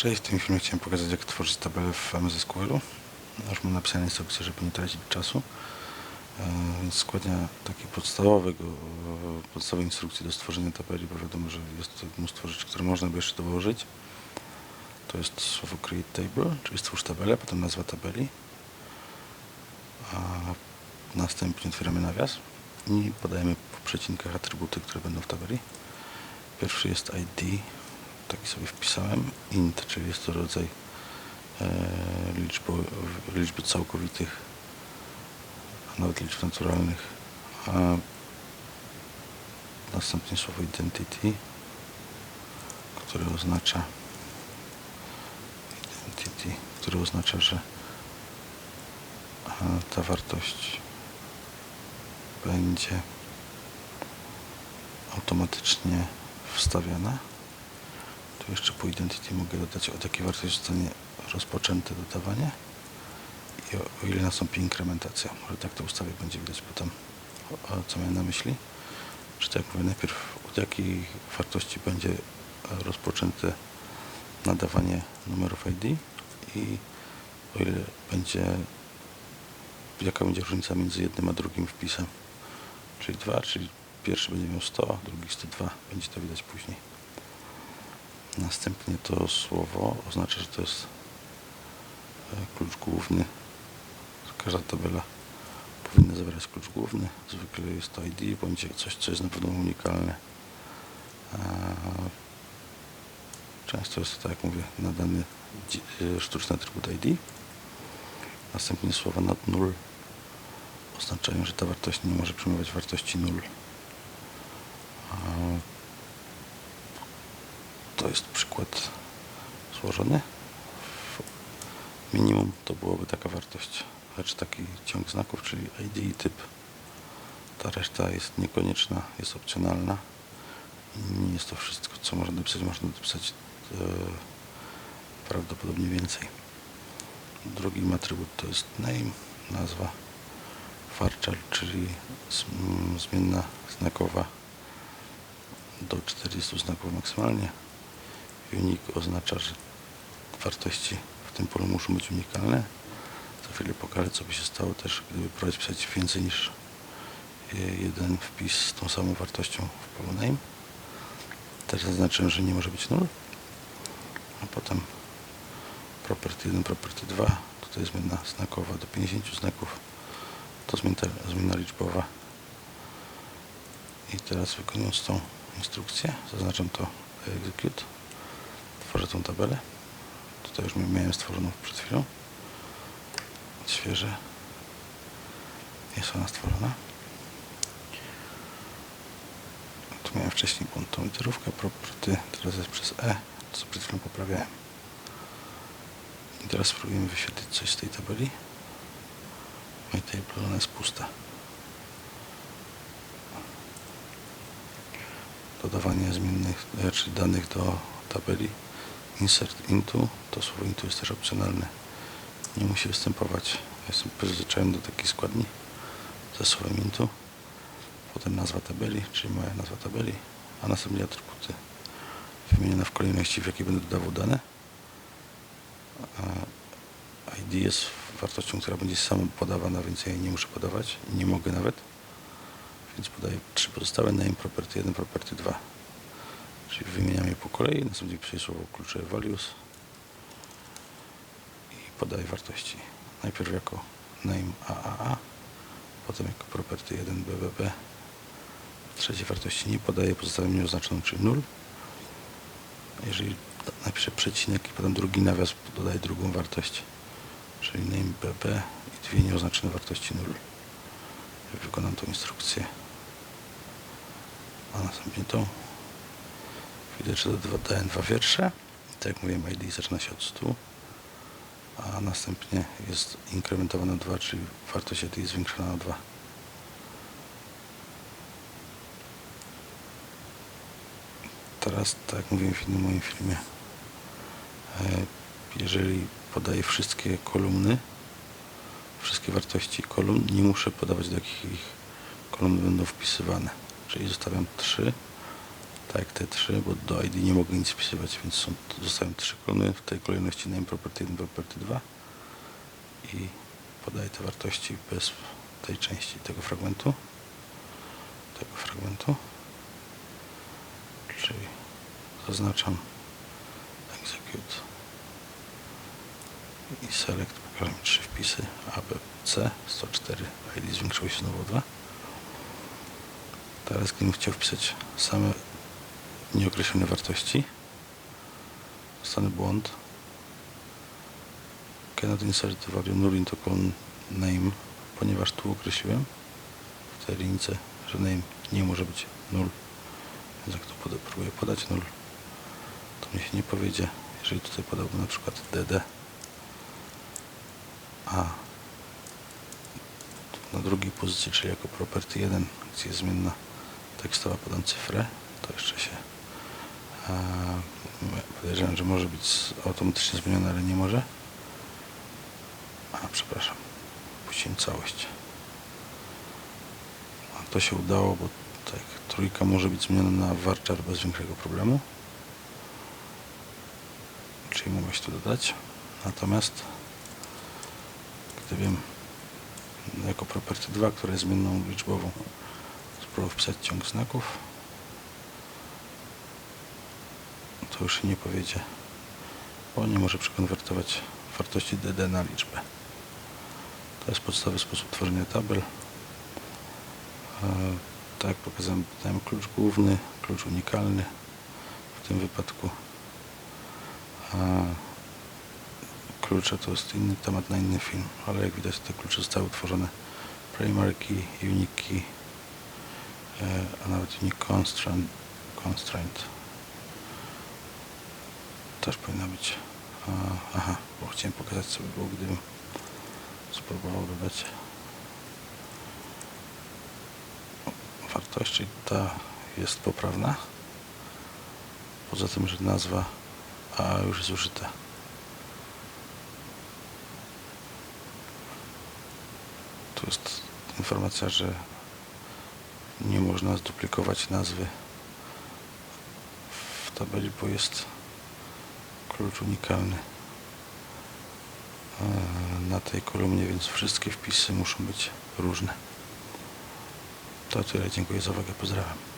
Cześć, w tym filmie chciałem pokazać jak tworzyć tabelę w MS SQL-u. Już mam napisane instrukcję, żeby nie tracić czasu. E, Więc składnia takiej podstawowego, podstawowej instrukcji do stworzenia tabeli, bo wiadomo, że jest mnóstwo rzeczy, które można by jeszcze dołożyć. To jest słowo create table, czyli stwórz tabelę, potem nazwa tabeli. A następnie otwieramy nawias i podajemy po przecinkach atrybuty, które będą w tabeli. Pierwszy jest ID, taki sobie wpisałem. int, czyli jest to rodzaj e, liczby, liczby całkowitych, a nawet liczb naturalnych. A następnie słowo identity, które oznacza identity, które oznacza, że a, ta wartość będzie automatycznie wstawiana. Jeszcze po identity mogę dodać, od jakiej wartości zostanie rozpoczęte dodawanie i o, o ile nastąpi inkrementacja. Może tak to ustawię, będzie widać potem, o, o, co miałem na myśli. Czy tak mówię, najpierw od jakiej wartości będzie rozpoczęte nadawanie numerów ID i o ile będzie, jaka będzie różnica między jednym a drugim wpisem. Czyli 2, czyli pierwszy będzie miał 100, drugi 102, będzie to widać później. Następnie to słowo oznacza, że to jest e, klucz główny. Każda tabela powinna zawierać klucz główny. Zwykle jest to ID, bądź coś, co jest na pewno unikalne. Często jest to, tak jak mówię, nadany e, sztuczny atrybut ID. Następnie słowa not null oznaczają, że ta wartość nie może przyjmować wartości null. A To jest przykład złożony. Minimum to byłoby taka wartość, lecz taki ciąg znaków, czyli ID i typ. Ta reszta jest niekonieczna, jest opcjonalna. Nie jest to wszystko, co można dopisać. Można dopisać e, prawdopodobnie więcej. Drugi atrybut to jest name, nazwa varchar, czyli zm- zmienna znakowa do 40 znaków maksymalnie. Unique oznacza, że wartości w tym polu muszą być unikalne. Za chwilę pokażę, co by się stało też, gdyby próbować pisać więcej niż e, jeden wpis z tą samą wartością w polu name. Też zaznaczyłem, że nie może być null. A potem property 1, property 2. Tutaj zmiana znakowa do 50 znaków. To zmiana, zmiana liczbowa. I teraz wykonując tą instrukcję, zaznaczam to execute. Tworzę tą tabelę. Tutaj już miałem stworzoną przed chwilą. Odświeżę. Jest ona stworzona. Tu miałem wcześniej tą literówkę property, teraz jest przez E, co przed chwilą poprawiałem. I teraz spróbujemy wyświetlić coś z tej tabeli. My table, ona jest pusta. Dodawanie zmiennych, czyli danych do tabeli. Insert into, to słowo into jest też opcjonalne. Nie musi występować. Ja Jestem przyzwyczajony do takiej składni ze słowem into. Potem nazwa tabeli, czyli moja nazwa tabeli, a następnie atrybuty wymienione w kolejności, w jakiej będę dodawał dane. ID jest wartością, która będzie sama podawana, więc ja jej nie muszę podawać nie mogę nawet. Więc podaję trzy pozostałe, name, property 1, property 2. Czyli wymieniam je po kolei, następnie słowo kluczowe values i podaję wartości. Najpierw jako name AAA, potem jako property 1 BBB. Trzeciej wartości nie podaję, pozostawiam nieoznaczoną, czyli 0. Jeżeli napiszę przecinek i potem drugi nawias, dodaję drugą wartość, czyli name BB i dwie nieoznaczone wartości 0. Wykonam tą instrukcję. A następnie tą. Widać, że dwa- dałem dwa wiersze. Tak jak mówiłem, ID zaczyna się od 100, a następnie jest inkrementowana o 2, czyli wartość ID jest zwiększona o 2. Teraz, tak jak mówiłem w innym moim filmie, e, jeżeli podaję wszystkie kolumny, wszystkie wartości kolumn, nie muszę podawać do jakich kolumn będą wpisywane. Czyli zostawiam 3 tak jak te trzy, bo do ID nie mogę nic wpisywać, więc są, zostają trzy kolumny w tej kolejności name property 1, property 2 i podaję te wartości bez tej części tego fragmentu. Tego fragmentu. Czyli zaznaczam execute i select pokaże mi trzy wpisy A, B, C 104 ID zwiększyło się znowu o 2 teraz gdybym chciał wpisać same nieokreślone wartości. Dostanę błąd. Cannot insert value null into column name ponieważ tu określiłem w tej linijce, że name nie może być null. Więc jak tu poda, próbuję podać null to mnie się nie powiedzie jeżeli tutaj podałbym na przykład dd. A na drugiej pozycji, czyli jako property 1 gdzie jest zmienna tekstowa podam cyfrę to jeszcze się podejrzewam, że może być automatycznie zmieniona, ale nie może. A przepraszam. Puściłem całość. A to się udało, bo tak, trójka może być zmieniona na varchar bez większego problemu. Czyli mogę się tu dodać? Natomiast gdybym jako property 2, które jest zmienną liczbową spróbował wpisać ciąg znaków to już się nie powiedzie bo nie może przekonwertować wartości dd na liczbę. To jest podstawowy sposób tworzenia tabel. E, tak jak pokazałem dałem klucz główny klucz unikalny w tym wypadku. A klucze to jest inny temat na inny film ale jak widać te klucze zostały utworzone. Primary key, unique key e, a nawet unique constraint, constraint też powinna być. Aha, bo chciałem pokazać co by było gdybym spróbował dodać wartość, czyli ta jest poprawna. Poza tym, że nazwa a już jest użyta. Tu jest informacja, że nie można zduplikować nazwy w tabeli, bo jest klucz unikalny e, na tej kolumnie, więc wszystkie wpisy muszą być różne. To tyle, dziękuję za uwagę, pozdrawiam.